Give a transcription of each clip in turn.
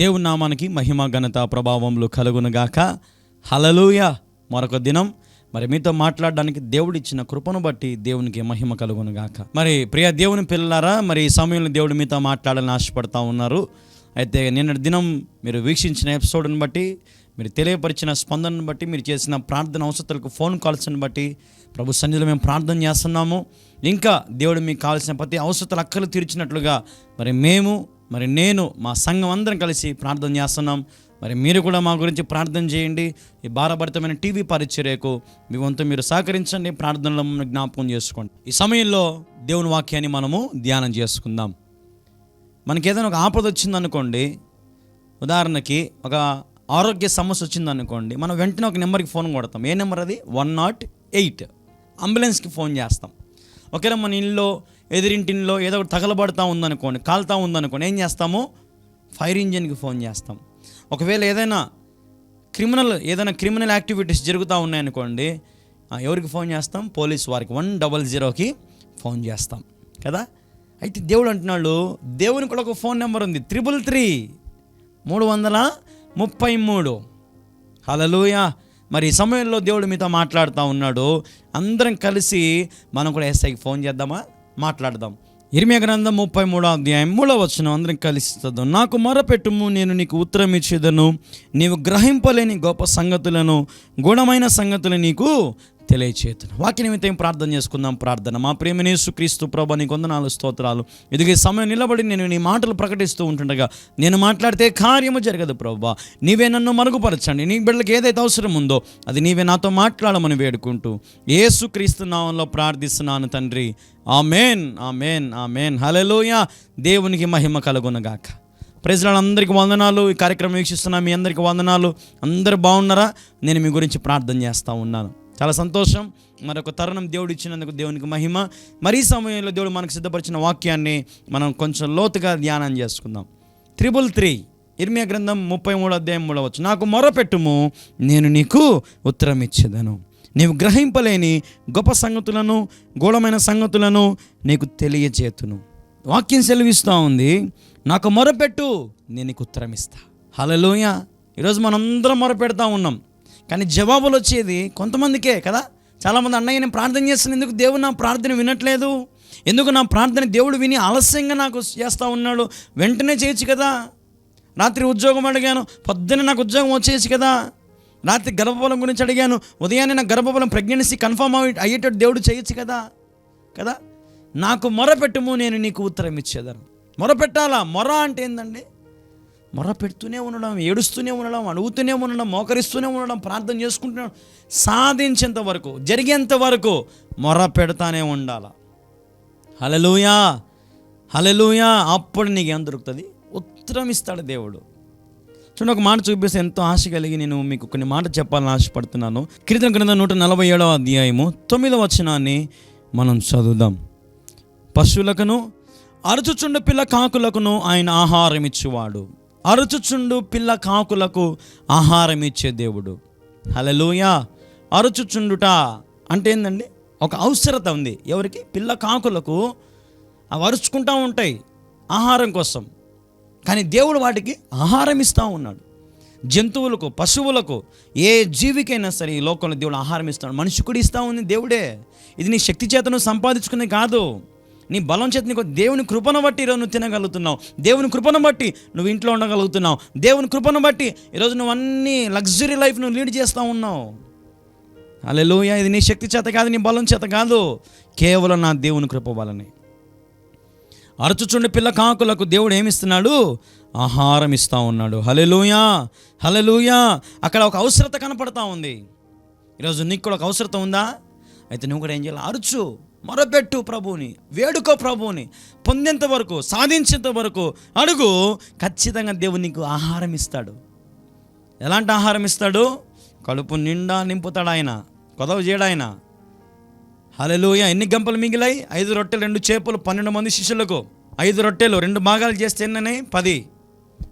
దేవుని నామానికి మహిమ ఘనత ప్రభావములు కలుగునుగాక. హలలుయ మరొక దినం. మరి మీతో మాట్లాడడానికి దేవుడు ఇచ్చిన కృపను బట్టి దేవునికి మహిమ కలుగునుగాక. మరి ప్రియ దేవుని పిల్లలారా మరి ఈ సమయంలో దేవుడు మీతో మాట్లాడాలని ఆశపడతా ఉన్నారు. అయితే నిన్నటి దినం మీరు వీక్షించిన ఎపిసోడ్ని బట్టి మీరు తెలియపరిచిన స్పందనను బట్టి మీరు చేసిన ప్రార్థన అవసరాలకు ఫోన్ కాల్స్ని బట్టి ప్రభు సన్నిధిలో మేము ప్రార్థన చేస్తున్నాము. ఇంకా దేవుడు మీకు కావాల్సిన ప్రతి అవసరాలు అక్కలు తీర్చినట్లుగా మరి మేము మరి నేను మా సంఘం అందరం కలిసి ప్రార్థన చేస్తున్నాం. మరి మీరు కూడా మా గురించి ప్రార్థన చేయండి. ఈ భారభరితమైన టీవీ పరిచర్యకు మీ వంతు మీరు సహకరించండి. ప్రార్థనలో జ్ఞాపకం చేసుకోండి. ఈ సమయంలో దేవుని వాక్యాన్ని మనము ధ్యానం చేసుకుందాం. మనకి ఏదైనా ఒక ఆపద వచ్చిందనుకోండి ఉదాహరణకి ఒక ఆరోగ్య సమస్య వచ్చిందనుకోండి మనం వెంటనే ఒక నెంబర్కి ఫోన్ కొడతాం. ఏ నెంబర్ అది? One nought eight. అంబులెన్స్కి ఫోన్ చేస్తాం. ఒకవేళ మన ఇల్లు ఎదురింటిలో ఏదో ఒకటి తగలబడతా ఉందనుకోండి కాలుతా ఉందనుకోండి ఏం చేస్తాము? ఫైర్ ఇంజిన్కి ఫోన్ చేస్తాం. ఒకవేళ ఏదైనా క్రిమినల్ ఏదైనా క్రిమినల్ యాక్టివిటీస్ జరుగుతూ ఉన్నాయనుకోండి ఎవరికి ఫోన్ చేస్తాం? పోలీస్ వారికి వన్ డబల్ జీరోకి ఫోన్ చేస్తాం. కదా? అయితే దేవుడు అంటున్నాడు దేవునికి కూడా ఒక ఫోన్ నెంబర్ ఉంది త్రిబుల్ త్రీ మూడు వందల ముప్పై మూడు. హలలుయ మరి ఈ సమయంలో దేవుడు మీతో మాట్లాడుతూ ఉన్నాడు. అందరం కలిసి మనం కూడా ఎస్ఐకి ఫోన్ చేద్దామా? మాట్లాడదాం. ఇరిమియ గ్రంథం ముప్పై మూడో అధ్యాయం మూడో వచ్చిన అందరం కలిసి నాకు మొరపెట్టుము నేను నీకు ఉత్తరం ఇచ్చేదను. నీవు గ్రహింపలేని గొప్ప సంగతులను గుణమైన సంగతులు నీకు తెలియచేతును వాక్య నిమిత్తం ప్రార్థన చేసుకుందాం ప్రార్థన. మా ప్రేమనేసు క్రీస్తు ప్రభ నీ కొందనాలు స్తోత్రాలు. ఇదిగే సమయం నిలబడి నేను నీ మాటలు ప్రకటిస్తూ ఉంటుండగా నేను మాట్లాడితే కార్యము జరగదు ప్రభా. నీవే నన్ను మరుగుపరచండి. నీ బిడ్డలకు ఏదైతే అవసరం ఉందో అది నీవే నాతో మాట్లాడమని వేడుకుంటూ ఏసు క్రీస్తు నామంలో ప్రార్థిస్తున్నాను తండ్రి. Amen amen amen. హలెలూయ దేవునికి మహిమ కలుగునగాక. ప్రజలందరికీ వందనాలు. ఈ కార్యక్రమం వీక్షిస్తున్న మీ అందరికీ వందనాలు. అందరు బాగున్నారా? నేను మీ గురించి ప్రార్థన చేస్తూ ఉన్నాను. చాలా సంతోషం. మరొక తరుణం దేవుడు ఇచ్చినందుకు దేవునికి మహిమ. మరి సమయంలో దేవుడు మనకు సిద్ధపరిచిన వాక్యాన్ని మనం కొంచెం లోతుగా ధ్యానం చేసుకుందాం. త్రిబుల్ త్రీ ఇర్మియా గ్రంథం ముప్పై మూడు అధ్యాయం మూడవచ్చు నాకు మొరపెట్టుము నేను నీకు ఉత్తరం ఇచ్చేదను నీవు గ్రహింపలేని గొప్ప సంగతులను గూఢమైన సంగతులను నీకు తెలియజేతును వాక్యం సెలవిస్తూ ఉంది. నాకు మొరపెట్టు నేను నీకు ఉత్తరం ఇస్తా హలలోయ ఈరోజు మనందరం మొరపెడతా ఉన్నాం. కానీ జవాబులు వచ్చేది కొంతమందికే కదా? చాలామంది అన్నయ్య నేను ప్రార్థన చేస్తున్న ఎందుకు దేవుడు నా ప్రార్థన వినట్లేదు? ఎందుకు నా ప్రార్థన దేవుడు విని ఆలస్యంగా నాకు చేస్తూ ఉన్నాడు? వెంటనే చేయొచ్చు కదా? రాత్రి ఉద్యోగం అడిగాను పొద్దున్న నాకు ఉద్యోగం వచ్చేసి కదా? రాత్రి గర్భఫలం గురించి అడిగాను ఉదయాన్నే నా గర్భఫలం ప్రెగ్నెన్సీ కన్ఫర్మ్ అయ్యేటట్టు దేవుడు చేయొచ్చు కదా? కదా? నాకు మొరపెట్టుము నేను నీకు ఉత్తరం ఇచ్చేదను. మొరపెట్టాలా? మొర అంటే ఏంటండి మొర పెడుతూనే ఉండడం ఏడుస్తూనే ఉండడం అడుగుతూనే ఉండడం మోకరిస్తూనే ఉండడం ప్రార్థన చేసుకుంటూనే సాధించేంత వరకు జరిగేంత వరకు మొర పెడతానే ఉండాల. హలలుయా హలలుయా అప్పుడు నీకేం దొరుకుతుంది? ఉత్తరం ఇస్తాడు దేవుడు. చూడండి ఒక మాట చూపిస్తే ఎంతో ఆశ కలిగి నేను మీకు కొన్ని మాట చెప్పాలని ఆశపడుతున్నాను. కీర్తన గ్రంథం నూట నలభై ఏడవ అధ్యాయము తొమ్మిదవ వచనాన్ని మనం చదువుదాం. పశువులకును అరుచుచుండ పిల్ల కాకులకును ఆయన ఆహారం ఇచ్చేవాడు. అరుచుచుండు పిల్ల కాకులకు ఆహారం ఇచ్చే దేవుడు. హలలోయ అరుచుచుండుట అంటే ఏందండి? ఒక అవసరత ఉంది. ఎవరికి? పిల్ల కాకులకు అవి అరుచుకుంటూ ఉంటాయి ఆహారం కోసం. కానీ దేవుడు వాటికి ఆహారం ఇస్తూ ఉన్నాడు. జంతువులకు పశువులకు ఏ జీవికైనా సరే ఈ లోకంలో దేవుడు ఆహారం ఇస్తాడు. మనిషి కూడా ఇస్తూ ఉంది దేవుడే. ఇది నీ శక్తి చేతను సంపాదించుకునే కాదు. నీ బలం చేత నీకు దేవుని కృపను బట్టి ఈరోజు నువ్వు తినగలుగుతున్నావు. దేవుని కృపను బట్టి నువ్వు ఇంట్లో ఉండగలుగుతున్నావు. దేవుని కృపను బట్టి ఈరోజు నువ్వు అన్ని లగ్జరీ లైఫ్ నువ్వు లీడ్ చేస్తూ ఉన్నావు. అలెలుయ ఇది నీ శక్తి చేత కాదు నీ బలం చేత కాదు. కేవలం నా దేవుని కృప వలనే. అరచుచుండి పిల్ల కాకులకు దేవుడు ఏమిస్తున్నాడు? ఆహారం ఇస్తూ ఉన్నాడు. హలెలుయా హలెలుయా అక్కడ ఒక అవసరత కనపడతా ఉంది. ఈరోజు నీకు కూడా ఒక అవసరత ఉందా? అయితే నువ్వు కూడా ఏం చేయాలి? అరుచు. మొరపెట్టు ప్రభువుని వేడుకో ప్రభువుని పొందేంత వరకు సాధించేంత వరకు అడుగు ఖచ్చితంగా దేవుడు నీకు ఆహారం ఇస్తాడు. ఎలాంటి ఆహారం ఇస్తాడు? కడుపు నిండా నింపుతాడు ఆయన కొదవ చేయడు ఆయన హలలోయ ఎన్ని గంపలు మిగిలాయి? ఐదు రొట్టెలు రెండు చేపలు పన్నెండు మంది శిష్యులకు. ఐదు రొట్టెలు రెండు భాగాలు చేస్తే ఎన్ననే? పది.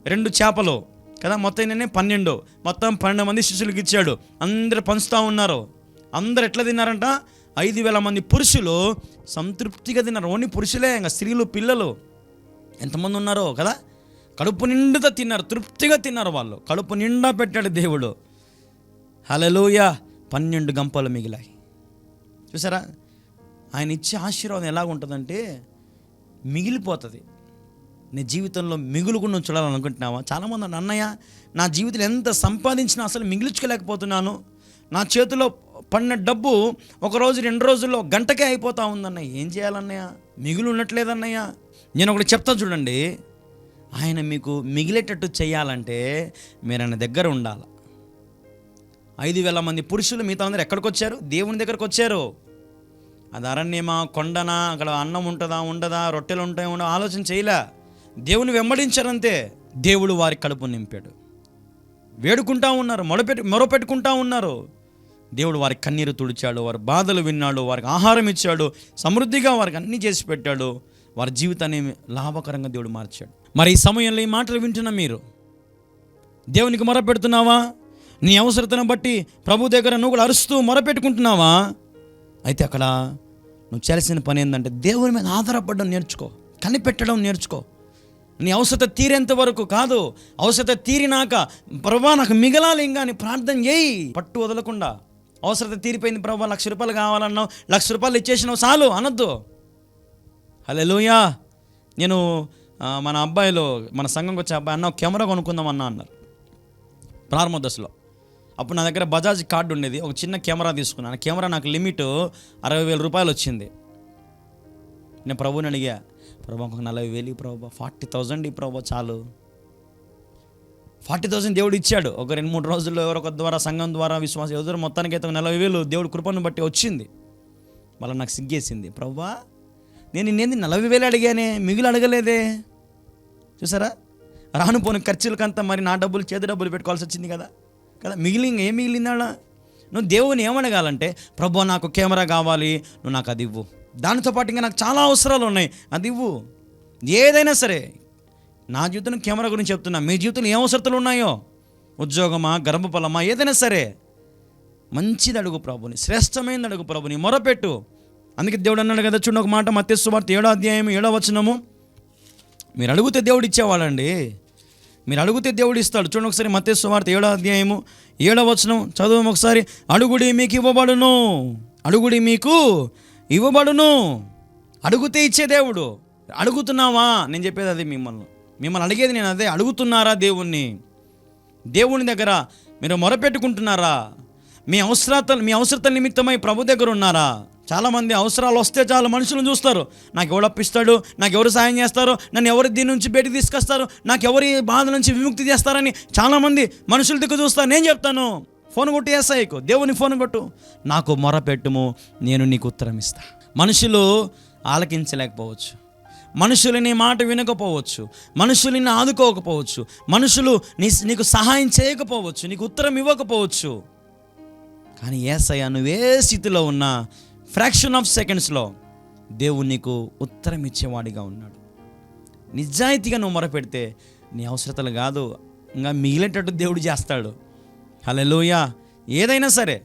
రెండు చేపలు కదా? మొత్తం ఎన్ననే? పన్నెండు. మొత్తం పన్నెండు మంది శిష్యులకు ఇచ్చాడు. అందరు పంచుతూ ఉన్నారు. అందరు ఎట్లా తిన్నారంట? ఐదు వేల మంది పురుషులు సంతృప్తిగా తిన్నారు. ఓన్లీ పురుషులే ఇంకా స్త్రీలు పిల్లలు. ఎంతమంది ఉన్నారో కదా? కడుపు నిండుగా తిన్నారు తృప్తిగా తిన్నారు వాళ్ళు. కడుపు నిండా పెట్టాడు దేవుడు. హలలోయ పన్నెండు గంపలు మిగిలాయి. చూసారా? ఆయన ఇచ్చే ఆశీర్వాదం ఎలా ఉంటుందంటే మిగిలిపోతుంది. నీ జీవితంలో మిగులుకుండా చూడాలనుకుంటున్నావా? చాలామంది అన్నయ్య నా జీవితంలో ఎంత సంపాదించినా అసలు మిగిల్చుకోలేకపోతున్నాను. నా చేతిలో పడిన డబ్బు ఒక రోజు రెండు రోజుల్లో గంటకే అయిపోతా ఉందన్నయ్య. ఏం చేయాలన్నయ్య? మిగులు ఉండట్లేదన్నయ్య. నేను ఒకటి చెప్తా చూడండి. ఆయన మీకు మిగిలేటట్టు చేయాలంటే మీరు ఆయన దగ్గర ఉండాలి. ఐదు వేల మంది పురుషులు మిగతా అందరూ ఎక్కడికి వచ్చారు దేవుని దగ్గరకు వచ్చారు. అది అరణ్యమా కొండనా? అక్కడ అన్నం ఉంటుందా ఉండదా? రొట్టెలు ఉంటాయి ఉండవు? ఆలోచన చేయలే. దేవుని వెంబడించారంతే. దేవుడు వారి కడుపు నింపాడు. వేడుకుంటా ఉన్నారు మొడపెట్టు మొరపెట్టుకుంటా ఉన్నారు. దేవుడు వారి కన్నీరు తుడిచాడు వారి బాధలు విన్నాడు వారికి ఆహారం ఇచ్చాడు సమృద్ధిగా వారికి అన్నీ చేసి పెట్టాడు. వారి జీవితాన్ని లాభకరంగా దేవుడు మార్చాడు. మరి ఈ సమయంలో ఈ మాటలు వింటున్న మీరు దేవునికి మొరపెడుతున్నావా? నీ అవసరతను బట్టి ప్రభు దగ్గర నువ్వు కూడా అరుస్తూ మొరపెట్టుకుంటున్నావా? అయితే అక్కడ నువ్వు చేయాల్సిన పని ఏంటంటే దేవుని మీద ఆధారపడడం నేర్చుకో కనిపెట్టడం నేర్చుకో. నీ అవసరత తీరేంత వరకు కాదు అవసరత తీరినాక ప్రభా నాకు మిగలాలి ఇంకా అని ప్రార్థన చేయి. పట్టు వదలకుండా అవసరత తీరిపోయింది ప్రభు లక్ష రూపాయలు కావాలన్నావు లక్ష రూపాయలు ఇచ్చేసినావు చాలు అనొద్దు. హలోయా నేను మన అబ్బాయిలో మన సంఘంకి వచ్చే అబ్బాయి అన్న కెమెరా కొనుక్కుందాం అన్న అన్నారు. ప్రారంభ దశలో. అప్పుడు నా దగ్గర బజాజ్ కార్డు ఉండేది ఒక చిన్న కెమెరా తీసుకున్నాను. ఆ కెమెరా నాకు లిమిట్ అరవై వేల రూపాయలు వచ్చింది. నేను ప్రభుని అడిగా ప్రభు ఒక నలభై వేలు ప్రభు ఫార్టీ థౌజండ్ ఈ ప్రభు చాలు. ఫార్టీ థౌసండ్ దేవుడు ఇచ్చాడు. ఒక రెండు మూడు రోజుల్లో ఎవరొక ద్వారా సంఘం ద్వారా విశ్వాసం ఎవరు మొత్తానికి అయితే నలభై వేలు దేవుడు కృపను బట్టి వచ్చింది. మళ్ళీ నాకు సిగ్గేసింది. ప్రవ్వా నేను నేంది నలభై వేలు అడిగానే మిగులు అడగలేదే. చూసారా? రాను పోను ఖర్చులకంతా మరి నా డబ్బులు చేతి డబ్బులు పెట్టుకోవాల్సి వచ్చింది కదా. కదా మిగిలి ఏం మిగిలిందా నువ్వు దేవుని ఏమడగాలంటే ప్రభు నాకు కెమెరా కావాలి నువ్వు నాకు అది ఇవ్వు. దానితో పాటు ఇంకా నాకు చాలా అవసరాలు ఉన్నాయి. అది ఇవ్వు. ఏదైనా సరే నా జీవితం కెమెరా గురించి చెప్తున్నా. మీ జీవితంలో ఏం అవసరతలు ఉన్నాయో? ఉద్యోగమా గర్భఫలమా ఏదైనా సరే. మంచిది అడుగు ప్రభుని శ్రేష్టమైనది అడుగు ప్రభుని మొరపెట్టు. అందుకే దేవుడు అన్నాడు కదా చూడండి ఒక మాట మత్స్సువార్త ఏడో అధ్యాయం ఏడో వచనము. మీరు అడిగితే దేవుడు ఇచ్చేవాడండి మీరు అడిగితే దేవుడు ఇస్తాడు. చూడండి ఒకసారి మత్స్సువార్త ఏడో అధ్యాయము ఏడో వచనం చదువు ఒకసారి. అడుగుడి మీకు ఇవ్వబడును. అడుగుడి మీకు ఇవ్వబడును. అడుగుతే ఇచ్చే దేవుడు. అడుగుతున్నావా? నేను చెప్పేది అది మిమ్మల్ని. మిమ్మల్ని అడిగేది నేను అదే అడుగుతున్నారా దేవుణ్ణి? దేవుని దగ్గర మీరు మొరపెట్టుకుంటున్నారా? మీ అవసరత మీ అవసరత నిమిత్తమై ప్రభు దగ్గర ఉన్నారా? చాలామంది అవసరాలు వస్తే చాలు మనుషులను చూస్తారు. నాకు ఎవడు అప్పిస్తాడు? నాకు ఎవరు సాయం చేస్తారు? నన్ను ఎవరు దీని నుంచి బయటికి తీసుకొస్తారు? నాకు ఎవరి బాధ నుంచి విముక్తి చేస్తారని చాలామంది మనుషుల దిక్కు చూస్తారు నేను చెప్తాను. ఫోన్ కొట్టి వేసాయికు దేవుని ఫోన్ కొట్టు. నాకు మొరపెట్టుము నేను నీకు ఉత్తరం ఇస్తా. మనుషులు ఆలకించలేకపోవచ్చు. మనుషులు నీ మాట వినకపోవచ్చు మనుషులు నిన్ను ఆదుకోకపోవచ్చు మనుషులు నీ నీకు సహాయం చేయకపోవచ్చు నీకు ఉత్తరం ఇవ్వకపోవచ్చు. కానీ ఏసయ్య నువ్వే స్థితిలో ఉన్నా ఫ్రాక్షన్ ఆఫ్ సెకండ్స్లో దేవుడు నీకు ఉత్తరం ఇచ్చేవాడిగా ఉన్నాడు. నిజాయితీగా నువ్వు మొరపెడితే నీ అవసరతలు కాదు ఇంకా మిగిలేటట్టు దేవుడు చేస్తాడు. హలోయ ఏదైనా సరే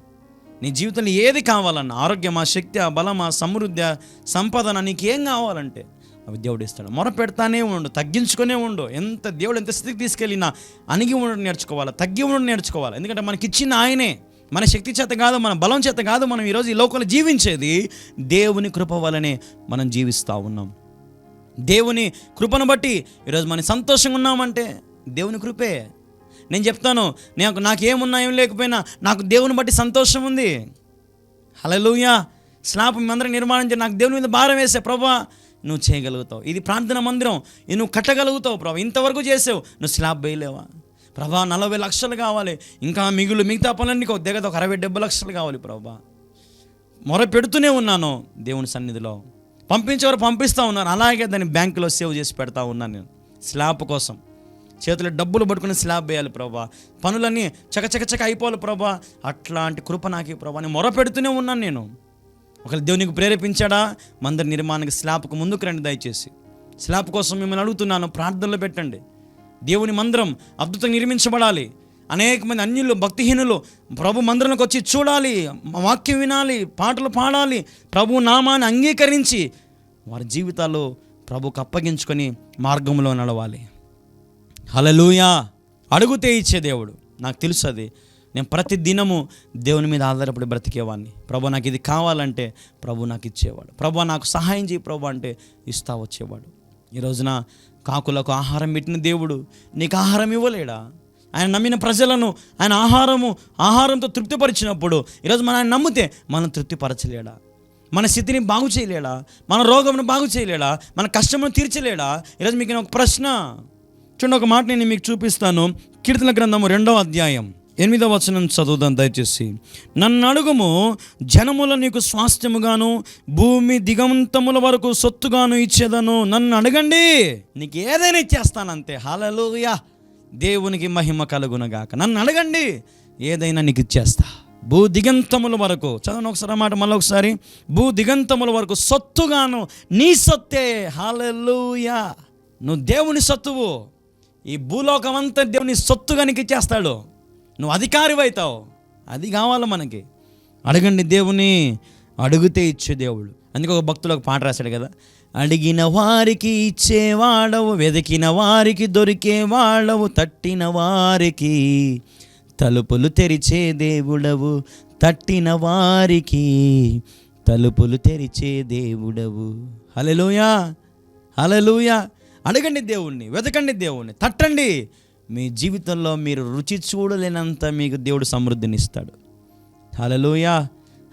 నీ జీవితంలో ఏది కావాలన్నా ఆరోగ్యమా శక్తి బలమా సమృద్ధి సంపదన నీకేం కావాలంటే అవి దేవుడు ఇస్తాడు. మొర పెడతానే ఉండు తగ్గించుకునే ఉండు. ఎంత దేవుడు ఎంత స్థితికి తీసుకెళ్ళినా అణిగి ఉండడం నేర్చుకోవాలి? తగ్గి ఉండడం నేర్చుకోవాలి? ఎందుకంటే మనకి ఇచ్చిన ఆయనే. మన శక్తి చేత కాదు మన బలం చేత కాదు మనం ఈరోజు ఈ లోకంలో జీవించేది దేవుని కృప వలనే మనం జీవిస్తూ ఉన్నాం. దేవుని కృపను బట్టి ఈరోజు మనం సంతోషంగా ఉన్నామంటే దేవుని కృపే. నేను చెప్తాను నాకు నాకేమున్నా ఏం లేకపోయినా నాకు దేవుని బట్టి సంతోషం ఉంది. హలలుయా స్లాబ్ స్నాపం నిర్మాణం చేయ నాకు దేవుని మీద భారం వేసే ప్రభా. నువ్వు చేయగలుగుతావు. ఇది ప్రార్థన మందిరం. నువ్వు కట్టగలుగుతావు ప్రభా. ఇంతవరకు చేసావు. నువ్వు స్లాబ్ వేయలేవా? ప్రభా నలభై లక్షలు కావాలి. ఇంకా మిగులు మిగతా పనులన్నీ ఒక దగ్గర ఒక అరవై డెబ్బై లక్షలు కావాలి ప్రభా. మొర పెడుతూనే ఉన్నాను దేవుని సన్నిధిలో. పంపించేవారు పంపిస్తూ ఉన్నారు. అలాగే దాన్ని బ్యాంకులో సేవ్ చేసి పెడతా ఉన్నాను నేను. స్లాబ్ కోసం. చేతిలో డబ్బులు పట్టుకుని స్లాబ్ వేయాలి ప్రభా. పనులన్నీ చకచకచక అయిపోవాలి ప్రభా. అట్లాంటి కృప నాకు ప్రభా. అని మొర పెడుతూనే ఉన్నాను నేను. ఒకవేళ దేవునికి ప్రేరేపించాడా? మందిర నిర్మాణానికి స్లాబ్కు ముందుకు రండి దయచేసి. స్లాబ్ కోసం మిమ్మల్ని అడుగుతున్నాను ప్రార్థనలో పెట్టండి. దేవుని మందిరం అద్భుతంగా నిర్మించబడాలి. అనేక మంది అన్యులు భక్తిహీనులు ప్రభు మందిరంలోకి వచ్చి చూడాలి వాక్యం వినాలి పాటలు పాడాలి ప్రభు నామాన్ని అంగీకరించి వారి జీవితాల్లో ప్రభుకు అప్పగించుకొని మార్గంలో నడవాలి. హలలుయా అడుగుతే ఇచ్చే దేవుడు. నాకు తెలుసు అది. నేను ప్రతి దినము దేవుని మీద ఆధారపడి బ్రతికేవాడిని ప్రభు నాకు ఇది కావాలంటే ప్రభు నాకు ఇచ్చేవాడు. ప్రభు నాకు సహాయం చేయి ప్రభు అంటే ఇస్తా వచ్చేవాడు. ఈ రోజున కాకులకు ఆహారం పెట్టిన దేవుడు నీకు ఆహారం ఇవ్వలేడా? ఆయన నమ్మిన ప్రజలను ఆయన ఆహారము ఆహారంతో తృప్తిపరిచినప్పుడు ఈరోజు మనం ఆయన నమ్మితే మనం తృప్తిపరచలేడా? మన స్థితిని బాగు చేయలేడా? మన రోగమును బాగు చేయలేడా? మన కష్టమును తీర్చలేడా? ఈరోజు మీకు నేను ఒక ప్రశ్న. చూడండి ఒక మాట నేను మీకు చూపిస్తాను. కీర్తన గ్రంథము రెండవ అధ్యాయం. ఎనిమిదవ వచనం చదువుదాం దయచేసి. నన్ను అడుగుము జనముల నీకు స్వాస్థ్యముగాను భూమి దిగంతముల వరకు సొత్తుగాను ఇచ్చేదను. నన్ను అడగండి నీకు ఏదైనా ఇచ్చేస్తానంతే. హాలలుయా దేవునికి మహిమ కలుగునగాక. నన్ను అడగండి ఏదైనా నీకు ఇచ్చేస్తా. భూ దిగంతముల వరకు. చదవను ఒకసారి మాట మళ్ళీ ఒకసారి భూ దిగంతముల వరకు సొత్తుగాను నీ సొత్తే. హాలెలూయా నువ్వు దేవుని సొత్తువు. ఈ భూలోకం అంతా దేవుని సొత్తుగా నీకు ఇచ్చేస్తాడు. నువ్వు అధికారి అవుతావు అది కావాలి మనకి. అడగండి దేవుని. అడిగితే ఇచ్చే దేవుడు. అందుకే ఒక భక్తులు ఒక పాట రాశాడు కదా. అడిగిన వారికి ఇచ్చేవాడవు వెతికిన వారికి దొరికేవాడవు తట్టిన వారికి తలుపులు తెరిచే దేవుడవు తట్టిన వారికి తలుపులు తెరిచే దేవుడవు. హలలుయా హలలుయా అడగండి దేవుణ్ణి వెతకండి దేవుణ్ణి తట్టండి. మీ జీవితంలో మీరు రుచి చూడలేనంత మీకు దేవుడు సమృద్ధినిస్తాడు. హలలుయా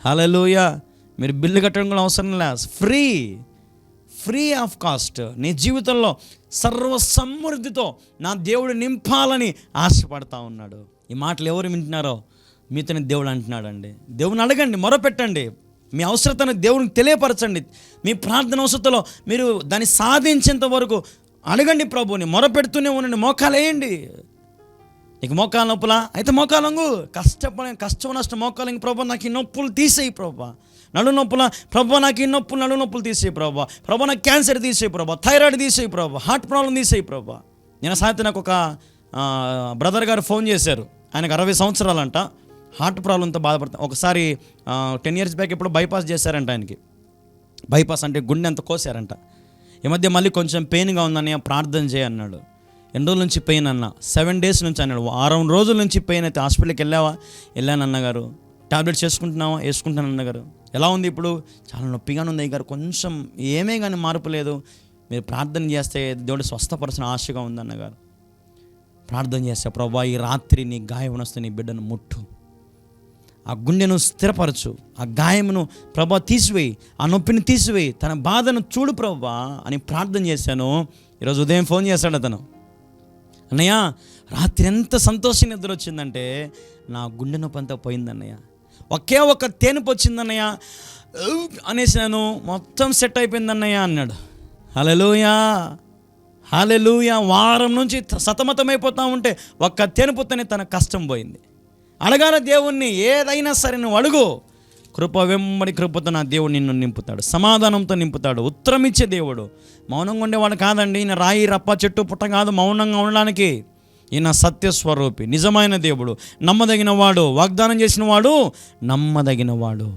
హలలుయా మీరు బిల్లు కట్టడం కూడా అవసరం లే ఫ్రీ ఫ్రీ ఆఫ్ కాస్ట్ నీ జీవితంలో సర్వ సమృద్ధితో నా దేవుడు నింపాలని ఆశపడతా ఉన్నాడు. ఈ మాటలు ఎవరు వింటున్నారో? మీతోనే దేవుడు అంటున్నాడండి. దేవుని అడగండి మొరపెట్టండి. మీ అవసరతను దేవునికి తెలియపరచండి. మీ ప్రార్థన అవసరతలో మీరు దాన్ని సాధించేంత వరకు అడగండి ప్రభుని మొరపెడుతూనే ఉండండి మోకాలు వేయండి. నీకు మోకాలు నొప్పులా? అయితే మోకాలంగు కష్టపడే కష్టం నష్టం మోకాలు ప్రభా నాకు ఈ నొప్పులు తీసేయి ప్రభా. నడు నొప్పుల? ప్రభా నాకు ఈ నొప్పులు నడు నొప్పులు తీసేయి ప్రభా. ప్రభా నాకు క్యాన్సర్ తీసేయి ప్రభా. థైరాయిడ్ తీసేయి ప్రభా. హార్ట్ ప్రాబ్లం తీసేయి ప్రభా. నేను సాయంత్రం నాకు ఒక బ్రదర్ గారు ఫోన్ చేశారు. ఆయనకు అరవై సంవత్సరాలంట. హార్ట్ ప్రాబ్లంతో బాధపడతాం ఒకసారి టెన్ ఇయర్స్ బ్యాక్ ఎప్పుడు బైపాస్ చేశారంట ఆయనకి. బైపాస్ అంటే గుండె అంత కోసారంట. ఈ మధ్య మళ్ళీ కొంచెం పెయిన్గా ఉందని ప్రార్థన చేయన్నాడు ఎన్ని రోజుల నుంచి పెయిన్ అన్న? సెవెన్ డేస్ నుంచి అన్నాడు. వారం రోజుల నుంచి పెయిన్ అయితే హాస్పిటల్కి వెళ్ళావా? వెళ్ళాను అన్నగారు. టాబ్లెట్స్ వేసుకుంటున్నావా వేసుకుంటాను అన్నగారు. ఎలా ఉంది ఇప్పుడు? చాలా నొప్పిగానే ఉంది అయ్యగారు. కొంచెం ఏమే కానీ మార్పు లేదు. మీరు ప్రార్థన చేస్తే దేవుడు స్వస్థపరచిన ఆశగా ఉంది అన్నగారు. ప్రార్థన చేస్తే ప్రభా ఈ రాత్రి నీ గాయం నీ బిడ్డను ముట్టు. ఆ గుండెను స్థిరపరచు. ఆ గాయమును ప్రభా తీసివేయి. ఆ నొప్పిని తీసివేయి. తన బాధను చూడు ప్రభా అని ప్రార్థన చేశాను. ఈరోజు ఉదయం ఫోన్ చేశాడు అతను. అన్నయ్య రాత్రి ఎంత సంతోషం నిద్ర వచ్చిందంటే నా గుండె నొప్పి అంతా పోయిందన్నయ్య. ఒకే ఒక తేనుపు వచ్చిందన్నయ్య. అనేసి అనేసాను మొత్తం సెట్ అయిపోయిందన్నయ్య అన్నాడు. హలలోయా హాలెలూయా వారం నుంచి సతమతమైపోతా ఉంటే ఒక్క తెనుపుతోనే తన కష్టం పోయింది. అడగాల దేవుణ్ణి ఏదైనా సరే నువ్వు అడుగు. కృప వెంబడి కృపతో నా దేవుడు నిన్ను నింపుతాడు. సమాధానంతో నింపుతాడు. ఉత్తరం ఇచ్చే దేవుడు. మౌనంగా ఉండేవాడు కాదండి. ఈయన రాయి రప్ప చెట్టు పుట్ట కాదు. మౌనంగా ఉండడానికి ఈయన సత్యస్వరూపి నిజమైన దేవుడు. నమ్మదగిన వాడు వాగ్దానం చేసిన వాడు నమ్మదగిన వాడు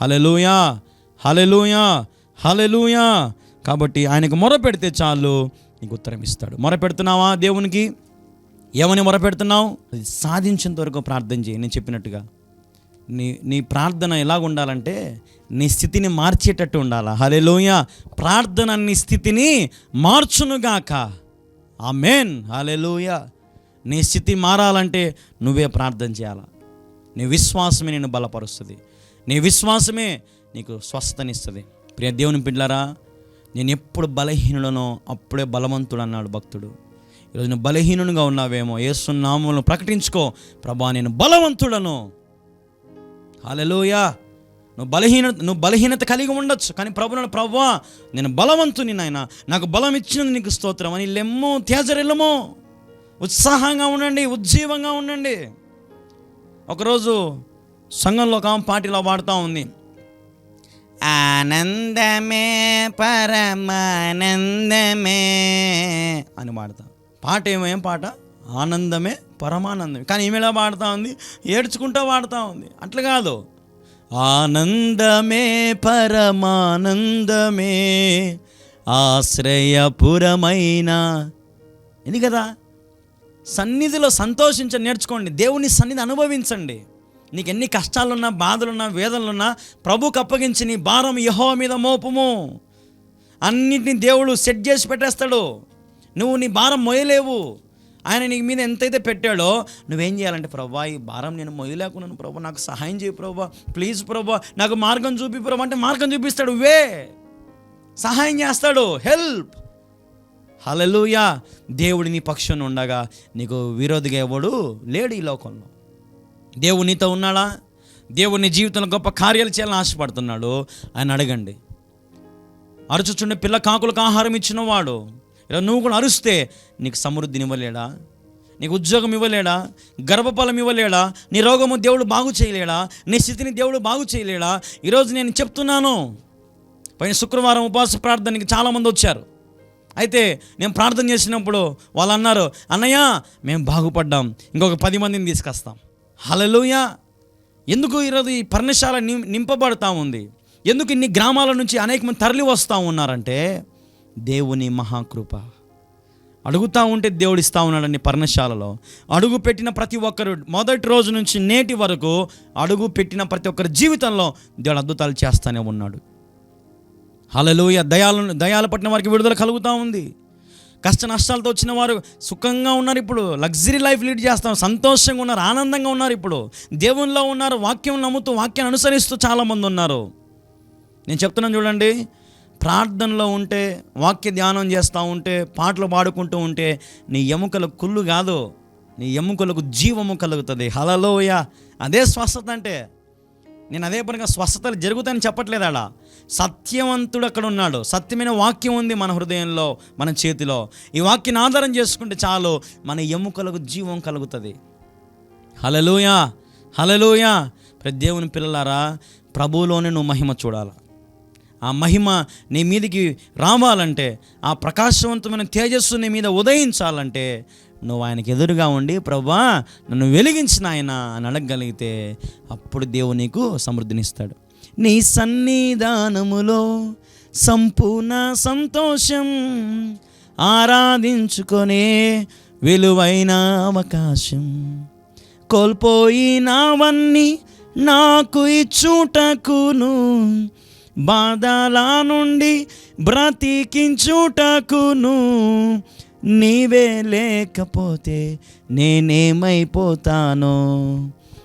హలెలుయా హలెలుయా హలెలుయా కాబట్టి ఆయనకు మొర పెడితే చాలు నీకు ఉత్తరం ఇస్తాడు. మొర పెడుతున్నావా దేవునికి? ఏమని మొరపెడుతున్నావు? సాధించేంత వరకు ప్రార్థన చేయి. నేను చెప్పినట్టుగా నీ నీ ప్రార్థన ఎలాగ ఉండాలంటే నీ స్థితిని మార్చేటట్టు ఉండాలా. హలెలూయ ప్రార్థన నీ స్థితిని మార్చునుగాక. ఆ మెయిన్ హలెలూయ నీ స్థితి మారాలంటే నువ్వే ప్రార్థన చేయాలా. నీ విశ్వాసమే నేను బలపరుస్తుంది. నీ విశ్వాసమే నీకు స్వస్థనిస్తుంది ప్రియ దేవుని పిల్లరా నేను ఎప్పుడు బలహీనుడనో అప్పుడే బలవంతుడు అన్నాడు భక్తుడు. ఈరోజు నువ్వు బలహీనునిగా ఉన్నావేమో ఏసునామములను ప్రకటించుకో. ప్రభా నేను బలవంతుడను. హాలెలూయా నువ్వు బలహీనత నువ్వు బలహీనత కలిగి ఉండొచ్చు కానీ ప్రభులను ప్రవ్వా నేను బలవంతుని నాయన. నాకు బలం ఇచ్చినది నీకు స్తోత్రం. అని లెమ్ము తేజరెల్లము. ఉత్సాహంగా ఉండండి ఉజ్జీవంగా ఉండండి. ఒకరోజు సంఘంలో ఒక ఆమె పాటిలో పాడుతూ ఉంది. ఆనందమే పరమానందమే అని పాడతా. పాట ఏమేం పాట ఆనందమే పరమానందమే. కానీ ఈమె ఎలా పాడుతూ ఉంది? ఏడ్చుకుంటూ పాడుతూ ఉంది. అట్లా కాదు. ఆనందమే పరమానందమే ఆశ్రయపురమైన. ఇది కదా? సన్నిధిలో సంతోషించ నేర్చుకోండి. దేవుని సన్నిధి అనుభవించండి. నీకు ఎన్ని కష్టాలున్నా బాధలున్నా వేదనలున్నా ప్రభుకు అప్పగించి నీ భారం యహో మీద మోపము. అన్నిటిని దేవుడు సెట్ చేసి పెట్టేస్తాడు. నువ్వు నీ భారం మొయ్యలేవు. ఆయన నీ మీద ఎంతైతే పెట్టాడో నువ్వేం చేయాలంటే ప్రభా ఈ భారం నేను మొయ్యలేకున్నాను ప్రభా నాకు సహాయం చేయి ప్రభా ప్లీజ్ ప్రభా నాకు మార్గం చూపి ప్రభా అంటే మార్గం చూపిస్తాడు వే సహాయం చేస్తాడు హెల్ప్. హలలుయా దేవుడు నీ పక్షం ఉండగా నీకు విరోధిగా ఎవడు లేడు ఈ లోకంలో. దేవుడు నీతో ఉన్నాడా? దేవుడు నీ జీవితంలో గొప్ప కార్యాలు చేయాలని ఆశపడుతున్నాడు. ఆయన అడగండి. అరుచుచుండే పిల్ల కాకులకు ఆహారం ఇచ్చినవాడు. ఇలా నువ్వు కూడా అరుస్తే నీకు సమృద్ధిని ఇవ్వలేడా? నీకు ఉద్యోగం ఇవ్వలేడా? గర్భఫలం ఇవ్వలేడా? నీ రోగము దేవుడు బాగు చేయలేడా? నీ స్థితిని దేవుడు బాగు చేయలేడా? ఈరోజు నేను చెప్తున్నాను. పైన శుక్రవారం ఉపవాస ప్రార్థనకి చాలామంది వచ్చారు. అయితే నేను ప్రార్థన చేసినప్పుడు వాళ్ళు అన్నారు అన్నయ్య మేము బాగుపడ్డాం. ఇంకొక పది మందిని తీసుకొస్తాం. హలలోయ ఎందుకు ఈరోజు ఈ పర్ణశాల నిం నింపబడతా ఉంది? ఎందుకు ఇన్ని గ్రామాల నుంచి అనేక మంది తరలి వస్తూ ఉన్నారంటే దేవుని మహాకృప. అడుగుతూ ఉంటే దేవుడు ఇస్తూ ఉన్నాడండి పర్ణశాలలో. అడుగు పెట్టిన ప్రతి ఒక్కరు మొదటి రోజు నుంచి నేటి వరకు అడుగు పెట్టిన ప్రతి ఒక్కరి జీవితంలో దేవుడు అద్భుతాలు చేస్తూనే ఉన్నాడు. హలలోయ దయాలు దయాలు పట్టిన వారికి విడుదల కలుగుతూ ఉంది. కష్ట నష్టాలతో వచ్చిన వారు సుఖంగా ఉన్నారు ఇప్పుడు. లగ్జరీ లైఫ్ లీడ్ చేస్తాం. సంతోషంగా ఉన్నారు ఆనందంగా ఉన్నారు ఇప్పుడు. దేవునిలో ఉన్నారు వాక్యం నమ్ముతూ వాక్యాన్ని అనుసరిస్తూ చాలామంది ఉన్నారు. నేను చెప్తున్నాను చూడండి. ప్రార్థనలో ఉంటే వాక్య ధ్యానం చేస్తూ ఉంటే పాటలు పాడుకుంటూ ఉంటే నీ ఎముకలకు కుళ్ళు కాదు నీ ఎముకలకు జీవము కలుగుతుంది. హలలోయ అదే స్వస్థత అంటే నేను అదే పనిగా స్వస్థతలు జరుగుతాయని చెప్పట్లేదు అలా సత్యవంతుడు అక్కడ ఉన్నాడు. సత్యమైన వాక్యం ఉంది మన హృదయంలో మన చేతిలో. ఈ వాక్యాన్ని ఆధారం చేసుకుంటే చాలు మన ఎముకలకు జీవం కలుగుతుంది. హలలోయ హలలోయ ప్రతి దేవుని పిల్లలారా ప్రభువులోనే నువ్వు మహిమ చూడాలా. ఆ మహిమ నీ మీదికి రావాలంటే ఆ ప్రకాశవంతమైన తేజస్సు నీ మీద ఉదయించాలంటే నువ్వు ఆయనకి ఎదురుగా ఉండి ప్రభా నన్ను వెలిగించిన ఆయన అని అడగగలిగితే అప్పుడు దేవుడు నీకు సమృద్ధినిస్తాడు. నీ సన్నిధానములో సంపూర్ణ సంతోషం ఆరాధించుకొనే విలువైన అవకాశం కోల్పోయినవన్నీ నాకు ఇచ్చుటకును. బాధల నుండి బ్రతికించుటకును నీవే లేకపోతే నేనేమైపోతానో?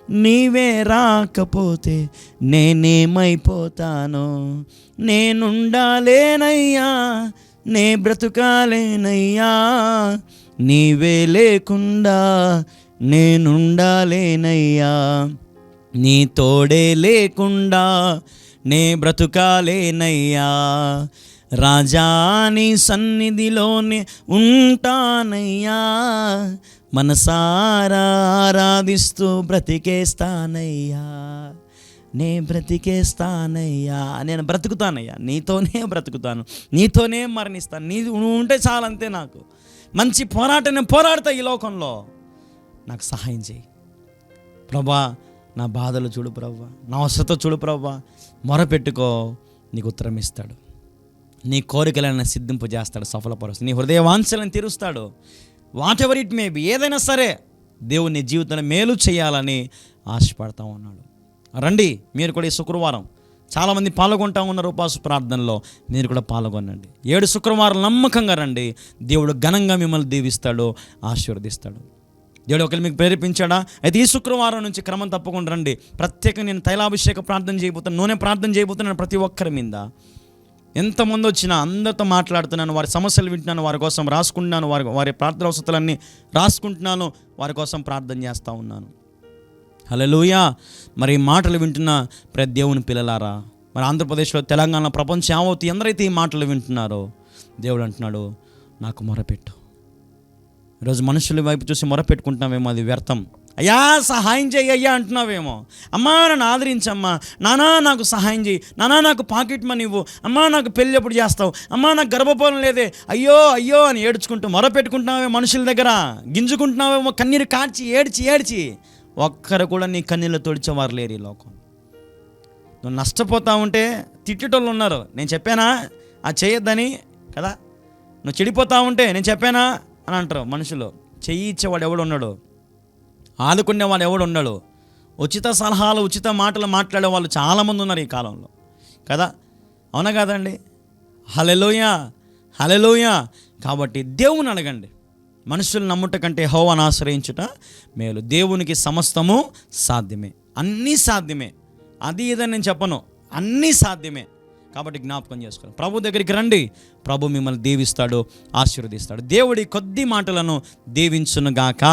నీవే రాకపోతే నేనేమైపోతానో? నేనుండాలేనయ్యా నే బ్రతుకాలేనయ్యా నీవే లేకుండా నేనుండాలేనయ్యా నీ తోడే లేకుండా నే బ్రతుకాలేనయ్యా. రాజాని సన్నిధిలోనే ఉంటానయ్యా. మనసారా ఆరాధిస్తూ బ్రతికేస్తానయ్యా. నే బ్రతికేస్తానయ్యా. నేను బ్రతుకుతానయ్యా. నీతోనే బ్రతుకుతాను. నీతోనే మరణిస్తాను. నీ నువ్వు ఉంటే చాలంతే నాకు. మంచి పోరాటం నేను పోరాడతా ఈ లోకంలో. నాకు సహాయం చేయి. ప్రభా నా బాధలు చూడు ప్రభా. నా అవసరత చూడు ప్రభా. మొరపెట్టుకో నీకు ఉత్తరం ఇస్తాడు. నీ కోరికలను సిద్ధింపు చేస్తాడు సఫలపరుస్తాడు. నీ హృదయ వాంఛలను తీరుస్తాడు. Whatever it may be ఏదైనా సరే దేవుడు నీ జీవితాన్ని మేలు చేయాలని ఆశపడతా ఉన్నాడు. రండి మీరు కూడా ఈ శుక్రవారం చాలామంది పాల్గొంటా ఉన్నారు ఉపాస ప్రార్థనలో మీరు కూడా పాల్గొనండి. ఏడు శుక్రవారం నమ్మకంగా రండి. దేవుడు ఘనంగా మిమ్మల్ని దీవిస్తాడు ఆశీర్వదిస్తాడు. దేవుడు ఒకరు మీకు ప్రేరేపించాడా? అయితే ఈ శుక్రవారం నుంచి క్రమం తప్పకుండా రండి. ప్రత్యేకంగా నేను తైలాభిషేక ప్రార్థన చేయబోతున్నాను నూనె ప్రార్థన చేయబోతున్నాను ప్రతి ఒక్కరి మీద. ఎంతమంది వచ్చినా అందరితో మాట్లాడుతున్నాను వారి సమస్యలు వింటున్నాను వారి కోసం రాసుకుంటున్నాను వారి వారి ప్రార్థన అవసరాలన్నీ రాసుకుంటున్నాను వారి కోసం ప్రార్థన చేస్తూ ఉన్నాను. హలోయా మరి ఈ మాటలు వింటున్న ప్రతి దేవుని పిల్లలారా మరి ఆంధ్రప్రదేశ్లో తెలంగాణ ప్రపంచం యావత్తు ఎందరైతే ఈ మాటలు వింటున్నారో దేవుడు అంటున్నాడు నాకు మొరపెట్టు ఈరోజు మనుషుల వైపు చూసి మొరపెట్టుకుంటున్నామేమో అది వ్యర్థం. అయ్యా సహాయం చేయి అయ్యా అంటున్నావేమో. అమ్మా నన్ను ఆదరించమ్మా. నానా నాకు సహాయం చేయి. నానా నాకు పాకెట్ మనీ ఇవ్వు. అమ్మా నాకు పెళ్ళి ఎప్పుడు చేస్తావు? అమ్మా నాకు గర్భపోలం లేదే. అయ్యో అయ్యో అని ఏడ్చుకుంటూ మొరపెట్టుకుంటున్నావే మనుషుల దగ్గర. గింజుకుంటున్నావేమో కన్నీరు కాడ్చి ఏడ్చి ఏడ్చి. ఒక్కరు కూడా నీ కన్నీళ్ళు తొడిచేవారు లేరు ఈ లోకం. నువ్వు నష్టపోతా ఉంటే తిట్టేటోళ్ళు ఉన్నారు. నేను చెప్పానా? ఆ చేయొద్దని కదా? నువ్వు చెడిపోతా ఉంటే నేను చెప్పానా? అని అంటారు మనుషులు. చెయ్యి ఇచ్చేవాడు ఎవడు ఉన్నాడు ఆదుకునేవాడు ఎవడు ఉన్నాడు ఉచిత సలహాలు ఉచిత మాటలు మాట్లాడే వాళ్ళు చాలామంది ఉన్నారు ఈ కాలంలో. కదా? అవునా కదండి హలెలోయ హలెలోయ కాబట్టి దేవుని అడగండి. మనుషులు నమ్ముట కంటే హోవాను ఆశ్రయించుట మేలు. దేవునికి సమస్తము సాధ్యమే. అన్నీ సాధ్యమే. అది ఇదని నేను చెప్పను. అన్నీ సాధ్యమే. కాబట్టి జ్ఞాపకం చేసుకోండి. ప్రభు దగ్గరికి రండి. ప్రభు మిమ్మల్ని దీవిస్తాడు ఆశీర్వదిస్తాడు. దేవుడి కొద్ది మాటలను దీవించునుగాక.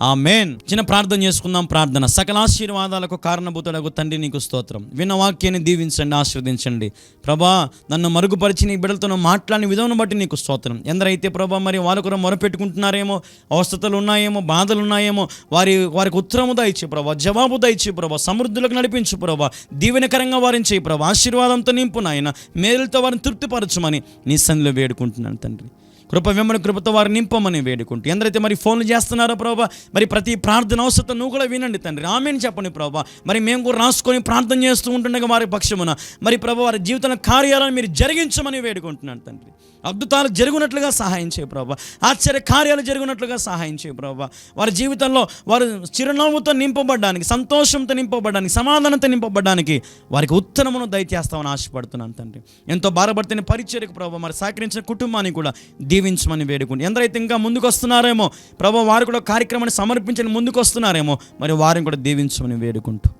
ఆ మేన్ చిన్న ప్రార్థన చేసుకుందాం ప్రార్థన. సకల ఆశీర్వాదాలకు కారణభూతుడకు తండ్రి నీకు స్తోత్రం. విన్న వాక్యాన్ని దీవించండి ఆశీర్వదించండి. ప్రభా నన్ను మరుగుపరిచి నీ బిడ్డలతో మాట్లాడిన విధానం బట్టి నీకు స్తోత్రం. ఎందరైతే ప్రభా మరి వాళ్ళు కూడా మొరపెట్టుకుంటున్నారేమో అవస్థతలు ఉన్నాయేమో బాధలు ఉన్నాయేమో వారి వారికి ఉత్తరము దయచి ప్రభా జవాబు దయచి ప్రభా సమృద్ధులకు నడిపించు ప్రభా దీవెనకరంగా వారిని చేయి ప్రభా ఆశీర్వాదంతో నింపు నాయన మేలుతో వారిని తృప్తిపరచమని నీ సన్నిలో వేడుకుంటున్నాను తండ్రి. కృప వెంబడి కృపతో వారు నింపమని వేడుకుంటూ. ఎందరైతే మరి ఫోన్లు చేస్తున్నారో ప్రభా మరి ప్రతి ప్రార్థన అవసరం నువ్వు కూడా వినండి తండ్రి. ఆమెను చెప్పండి ప్రభా. మరి మేము కూడా రాసుకొని ప్రార్థన చేస్తూ ఉంటుండగా వారి పక్షమున. మరి ప్రభు వారి జీవితంలో కార్యాలను మీరు జరిగించమని వేడుకుంటున్నాను తండ్రి. అద్భుతాలు జరుగునట్లుగా సహాయం చేయ ప్రభా. ఆశ్చర్య కార్యాలు జరిగినట్లుగా సహాయం చేయ ప్రభా. వారి జీవితంలో వారు చిరునవ్వుతో నింపబడడానికి సంతోషంతో నింపబడడానికి సమాధానంతో నింపబడడానికి వారికి ఉత్తరమును దయచేస్తామని ఆశపడుతున్నాను తండ్రి. ఎంతో బాధపడుతున్న పరిచర్యకు ప్రభావ మరి సహకరించిన కుటుంబాన్ని కూడా దీవించమని వేడుకుని ఎందరైతే ఇంకా ముందుకు వస్తున్నారేమో ప్రభు వారు కూడా కార్యక్రమాన్ని సమర్పించని ముందుకు వస్తున్నారేమో మరి వారిని కూడా దీవించమని వేడుకుంటూ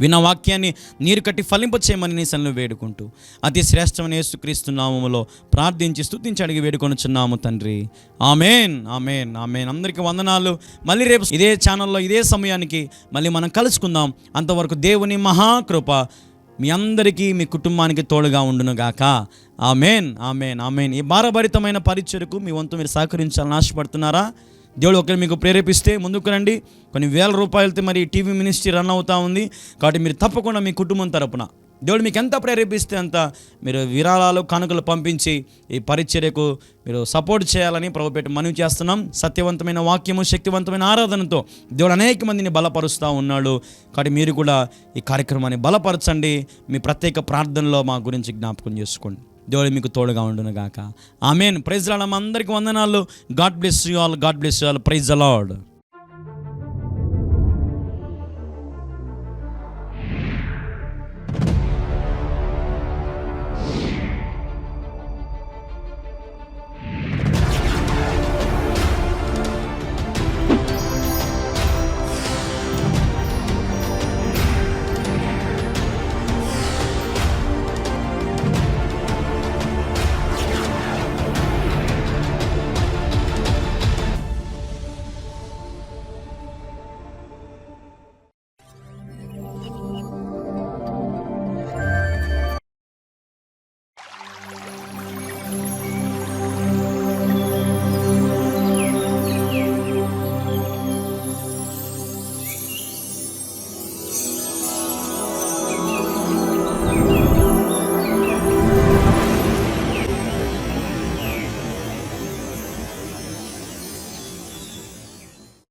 విన్న వాక్యాన్ని నీరు కట్టి ఫలింపచేయమని నీ సన్ను వేడుకుంటూ అతి శ్రేష్టమైన యేసుక్రీస్తు నామములో ప్రార్థించి స్థుతించి అడిగి వేడుకొనుచున్నాము తండ్రి. Amen amen amen. అందరికీ వందనాలు. మళ్ళీ రేపు ఇదే ఛానల్లో ఇదే సమయానికి మళ్ళీ మనం కలుసుకుందాం. అంతవరకు దేవుని మహాకృప. మీ అందరికీ మీ కుటుంబానికి తోడుగా ఉండునుగాక. Amen amen amen. ఈ భారభరితమైన పరిచయకు మీ వంతు మీరు సహకరించాలని ఆశపడుతున్నారా? దేవుడు ఒకరు మీకు ప్రేరేపిస్తే ముందుకు రండి. కొన్ని వేల రూపాయలతో మరి టీవీ మినిస్ట్రీ రన్ అవుతా ఉంది. కాబట్టి మీరు తప్పకుండా మీ కుటుంబం తరపున దేవుడు మీకు ఎంత ప్రేరేపిస్తే అంత మీరు విరాళాలు కానుకలు పంపించి ఈ పరిచర్యకు మీరు సపోర్ట్ చేయాలని ప్రభుపేట మనవి చేస్తున్నాం. సత్యవంతమైన వాక్యము శక్తివంతమైన ఆరాధనతో దేవుడు అనేక మందిని బలపరుస్తూ ఉన్నాడు. కాబట్టి మీరు కూడా ఈ కార్యక్రమాన్ని బలపరచండి. మీ ప్రత్యేక ప్రార్థనలో మా గురించి జ్ఞాపకం చేసుకోండి. దేవుడు మీకు తోడుగా ఉండును గాక. ఆమెన్. ప్రైజ్ మా అందరికి వందనాలు. God bless you all God bless you all. Praise అలాడ్